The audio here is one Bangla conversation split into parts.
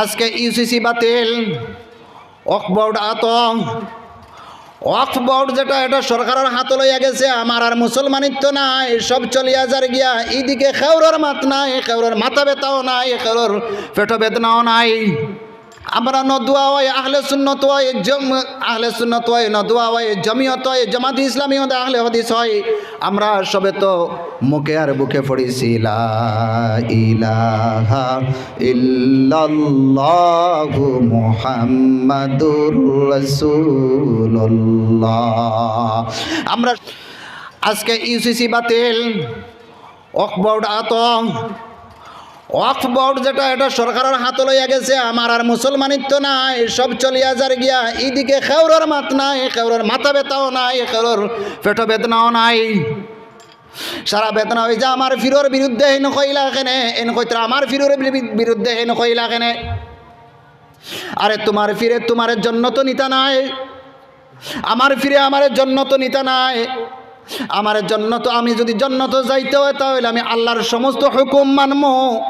আজকে ইউসিসি বাতিল অকবোর্ড আত অকবোর্ড যেটা, এটা সরকারের হাত লইয়া গেছে, আমার আর মুসলমানিত্ব নাই, সব চলিয়া যার গিয়া, এইদিকে খেউরের মাত নাই, খেউরের মাথা বেতাও নাই, খেউরের পেট বেদনাও নাই। আমরা নদুয়া হয় আহলে সুন্নত জম, আহলে সুন্নত হয় নদুয়া হয় জমিয়ত হয় ইসলামী হয় আহলে হদিস হয়। আমরা সবে তো মুখে আর বুকে পড়িছি আমরা আজকে ইউসিসি বাতিল অকবোর্ড আত ওয়াকফ বোর্ড যেটা, এটা সরকারের হাত লইয়া গেছে, আমার আর মুসলমানিত্ব নাই, সব চলিয়া যার গিয়া, এইদিকে খেউরের মাত নাই, খেউরের মাথা ব্যথাও নাই, খেউরের পেট বেদনাও নাই। সারা বেদনা হয়ে যা আমার ফিরোর বিরুদ্ধে হেন কইলা কেনে এন কইতরা আমার ফিরোর বিরু- বিরুদ্ধে হেন কইলা কেনে। আরে তোমার ফিরে তোমার জন্য তো নিতা নাই, আমার ফিরে আমার জন্য তো নিতা নাই, আমার জন্য তো আমি যদি জন্নত যাইতে হয় তাহলে আমি আল্লাহর সমস্ত হুকুম মানমো।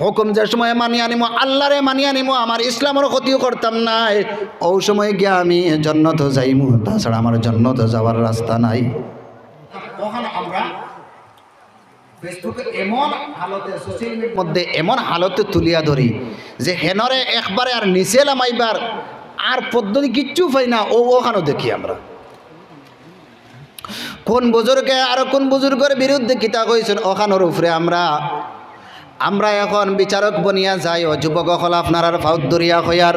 হুকুম যে সময় মানিয়ে আনিমো আল্লাহরে মানিয়ে আনিমো আমার ইসলামের ক্ষতিও করতাম নাই ও সময় গিয়ে আমি জন্নত যাইমু তাছাড়া আমার জন্নত যাওয়ার রাস্তা নাই। ওখানে আমরা ফেসবুকে এমন হালতে সোশ্যাল মিডিয়ার মধ্যে এমন হালতে তুলিয়া ধরি যে হেনরে একবারে আর নিচে আর পদ্ধতি কিচ্ছু পাই না ও ওখানেও দেখি আমরা। কোন বুজুর্গে আর কোন বুজুর্গের বিরুদ্ধে কিতা কইছেন ওখানোর উপরে আমরা আমরা এখন বিচারক বনিয়া যাই ও যুবক হল আপনার ফাউদ্দরিয়া হইয়ার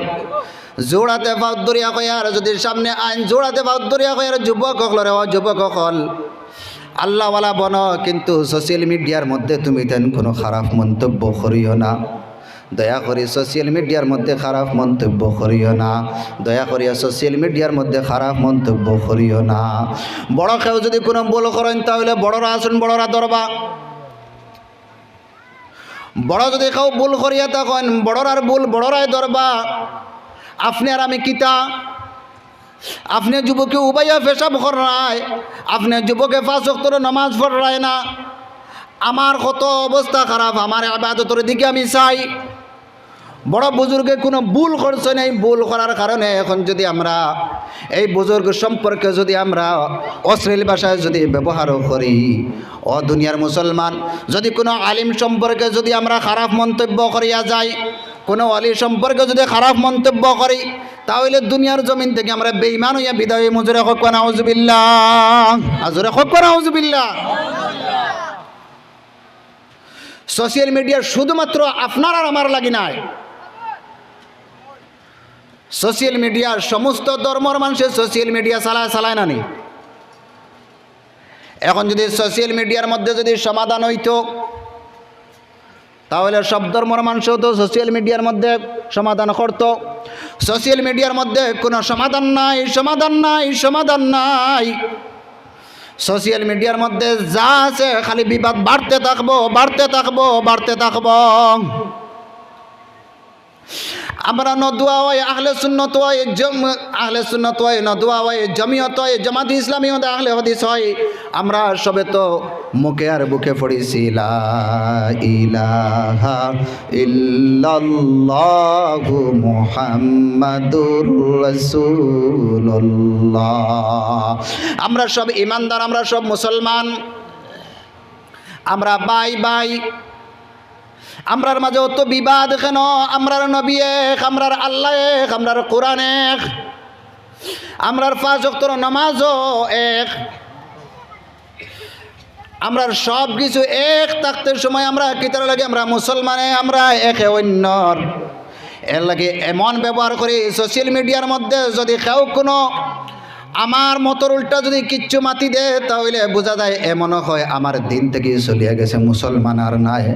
জোড়াতে ফাউদ্দরিয়া হইয়ার যদি সামনে আইন জোড়াতে ফাউদ্দরিয়া হইয়ার যুবক হলরে ও যুবক হল আল্লাহওয়ালা বন, কিন্তু সোশ্যাল মিডিয়ার মধ্যে তুমি তেন কোনো খারাপ মন্তব্য করিও না। দয়া করি সোশ্যাল মিডিয়ার মধ্যে খারাপ মন্তব্য করিও না। দয়া করিয়া সোশ্যাল মিডিয়ার মধ্যে খারাপ মন্তব্য করিও না। বড় কেউ যদি কোনো ভুল করেন, তাহলে বড়রা আসুন, বড়রা দরবা বড় যদি কেউ ভুল করিয়া তখন বড়রার ভুল বড়রাই দরবা আপনি আর আমি কিতা আপনি যুবকে উবাইয়া পেশাব করায়, আপনি যুবকে ফাঁসক্তর নামাজ পড়ায় না। আমার কত অবস্থা খারাপ, আমার আবাদতর দিকে আমি চাই। বড় বুজুর্গে কোনো ভুল করছে না এই ভুল করার কারণে এখন যদি আমরা এই বুজুর্গ সম্পর্কে যদি আমরা অশ্লীল ভাষায় যদি ব্যবহারও করি, ও দুনিয়ার মুসলমান, যদি কোনো আলিম সম্পর্কে যদি আমরা খারাপ মন্তব্য করিয়া যাই, কোনো অলি সম্পর্কে যদি খারাপ মন্তব্য করি, তাহলে দুনিয়ার জমিন থেকে আমরা বেইমান হইয়া বিদায় মজুরে হক নাউজুবিল্লাহ আজুরে হক নাউজুবিল্লাহ। সোশ্যাল মিডিয়া শুধুমাত্র আপনার আর আমার লাগি নাই। সোশ্যাল মিডিয়ার সমস্ত ধর্মর মানুষের সোশ্যাল মিডিয়া চালায় চালায় না নি? এখন যদি সোশ্যাল মিডিয়ার মধ্যে যদি সমাধান হইতো, তাহলে সব ধর্মর মানুষও তো সোশ্যাল মিডিয়ার মধ্যে সমাধান করত। সোশ্যাল মিডিয়ার মধ্যে কোনো সমাধান নাই সমাধান নাই সমাধান নাই। সোশ্যাল মিডিয়ার মধ্যে যা আছে, খালি বিবাদ বাড়তে থাকব বাড়তে থাকব বাড়তে থাকব। আমরা নদুয়া হয়, আহলে সুন্নত হয়, জম, আহলে সুন্নত হয় নদুয়া হয়, জমিয়ত হয় জামাত ইসলামী হয়, আহলে হদিস হয়। আমরা সবে তো মুখে আর বুকে পড়িছি ইল্লাল্লাহু মুহাম্মাদুর রাসূলুল্লাহ। আমরা সব ইমানদার, আমরা সব মুসলমান। আমরা বাই বাই আমরার মাঝে অত বিবাদ কেন? আমরার নবী এক, আমরার আল্লাহ এক, আমরার কোরআন এক। আমরার পাঁচ অক্তর নামাজও এক। আমরার সব কিছু এক থাকতে সময় আমরা কিতার লাগে আমরা মুসলমানে, আমরা একে অন্যর। এর লাগে এমন ব্যবহার করি সোশ্যাল মিডিয়ার মধ্যে যদি কেউ কোনো আমার মতর উল্টা যদি কিচ্ছু মাতি দে তাহলে বোঝা যায় এমনও হয়, আমার দিন থেকে চলিয়া গেছে মুসলমান আর নাই।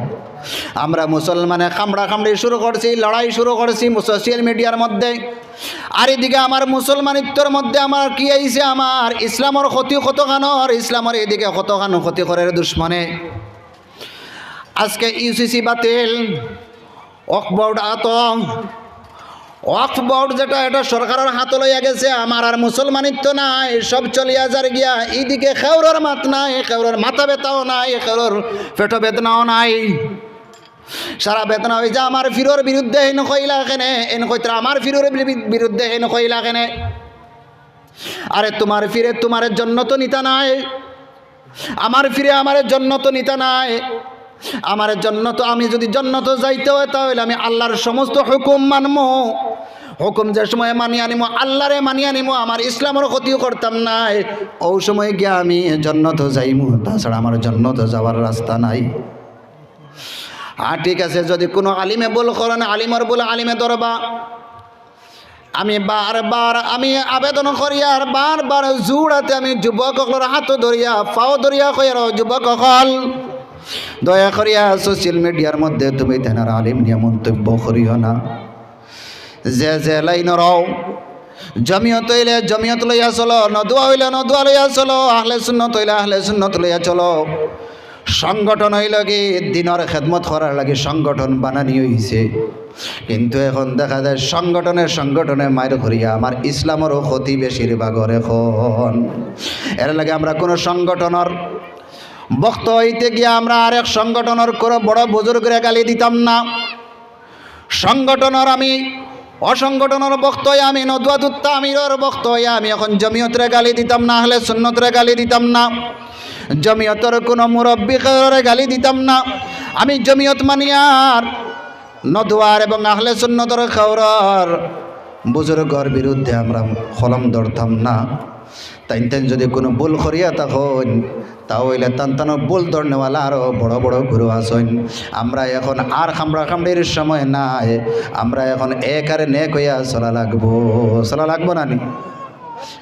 আমরা মুসলমানে কামড়া কামড়ি শুরু করছি, লড়াই শুরু করছি সোশ্যাল মিডিয়ার মধ্যে। আর এদিকে আমার মুসলমানিত্বর মধ্যে আমার কি আইছে? আমার ইসলামর ক্ষতি কতখানোর? ইসলামর এদিকে কতখানো ক্ষতি করে দুশ্মনে? আজকে ইউসিসি বাতিল অকবোর্ড আত ওয়াকফ বোর্ড যেটা, এটা সরকারের হাত লইয়া গেছে, আমার আর মুসলমানিত্ব নাই, সব চলিয়া যার গিয়া এইদিকে খেউরের মাত নাই, খেউরের মাথা ব্যথাও নাই, খেউরের পেট বেদনাও নাই। সারা বেতনা হয়ে যা, আমার ফিরোর বিরুদ্ধে হেন কইলা কেনে? এন কইতে আমার ফিরোর বিরুদ্ধে হেন কইলা কেনে? আরে তোমার ফিরে তোমার জন্য তো নিতা নাই। আমার ফিরে আমার জন্য তো নিতা নাই। আমার জন্য তো আমি যদি জন্য তো যাইতে হয়, তাহলে আমি আল্লাহর সমস্ত হুকুম মানবো হুকুম যে সময় মানি আনিমো আল্লাহরে মানি আনিমো আমার ইসলামের ক্ষতিও করতাম নাই। ও সময় গিয়ে আমি জন্য তো যাইমু, তাছাড়া আমার জন্য তো যাওয়ার রাস্তা নাই। আর ঠিক আছে, যদি কোনো আলিমে বল করেন আলিমর বলে আলিমে ধরবা। আমি বারবার, আমি আবেদন করি আর বারবার জুড়াতে আমি যুবক হাত ধরিয়া, পাও ধরিয়া কইয়ার যুবক সকল দয়া করিয়া সোশ্যাল মিডিয়ার মধ্যে তুমি তেনার আলিম নিয়ে মন্তব্য করিও না। যে যে লাইন রও, জমিয়ত হইলে জমিয়ত লইয়া চলো, নদুয়া হইলে নদুয়া লইয়া চলো, আহলে শূন্যত হইলে আহলে শূন্যত লইয়া চলো। সংগঠন হইল কি দিনের খেদমত করার লাগে সংগঠন বানানি হইছে কিন্তু এখন দেখা যায় সংগঠনের সংগঠনে মায়ের করিয়া আমার ইসলামেরও ক্ষতি বেশিরভাগর এখন। এর লাগে আমরা কোনো সংগঠনের বক্ত হইতে গিয়ে আমরা আরেক সংগঠনের কোনো বড় বুজুর্গরে গালি দিতাম না। সংগঠনের আমি অসংগঠনের বক্ত হয়ে আমি, নদুয়াদুত্তা আমিরর বক্ত হয়ে আমি এখন জমিয়তরে গালি দিতাম না হলে সুন্নতরে গালি দিতাম না। জমিয়তর কোনো মুরব্বীকে গালি দিতাম না। আমি জমিয়ত মানিয়ার নদুয়ার এবং আহলে সুন্নতর খাওয়ার বুজুর্গর বিরুদ্ধে আমরা কলম ধরতাম না। তাই তাই যদি কোনো ভুল করিয়া তখন তাহলে তান ভুল ধরনেওয়ালা আরও বড় বড় গুরু আসেন আমরা এখন আর খামড়া খামড়ির সময় নাই। আমরা এখন এক আরে নেক হইয়া চলা লাগবো। চলা লাগবো না নি?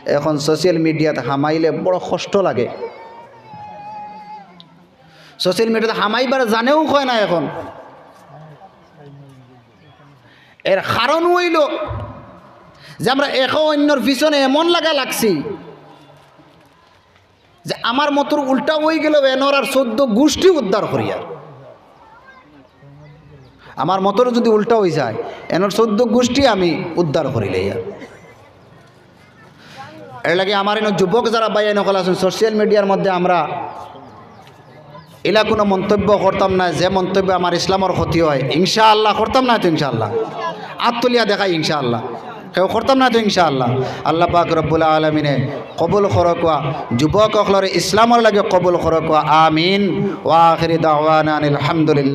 এখন সোশ্যাল মিডিয়াতে হামাইলে বড় কষ্ট লাগে। সোশ্যাল মিডিয়াতে হামাইবার জানেও কয় না এখন। এর কারণ হইল যে আমরা এক অন্যর পিছনে এমন লাগা লাগছি যে আমার মতোর উল্টা হয়ে গেল এনর আর চোদ্দ গোষ্ঠী উদ্ধার করিয়া। আমার মতোর যদি উল্টা হয়ে যায়, এনর চোদ্দ গোষ্ঠী আমি উদ্ধার করিলে ইয়ার এর লাগে আমার এনে যুবক যারা বাইরে নকল আছেন সোশ্যাল মিডিয়ার মধ্যে আমরা এলা কোনো মন্তব্য করতাম না, যে মন্তব্য আমার ইসলামের ক্ষতি হয়, ইনশাআল্লাহ করতাম না তো ইনশাআল্লাহ। আত্মলিয়া দেখাই ইনশাআল্লাহ। কেউ করতাম না তো ইনশাআল্লাহ। আল্লাহ আল্লাহ পাক রব্বুল আলমিনে কবুল খরকুয়া যুবক অকলরে ইসলামর লাগে কবুল খরকুয়া আমিন। ওয়াখিরি দাওয়ান আলহামদুলিল্লাহ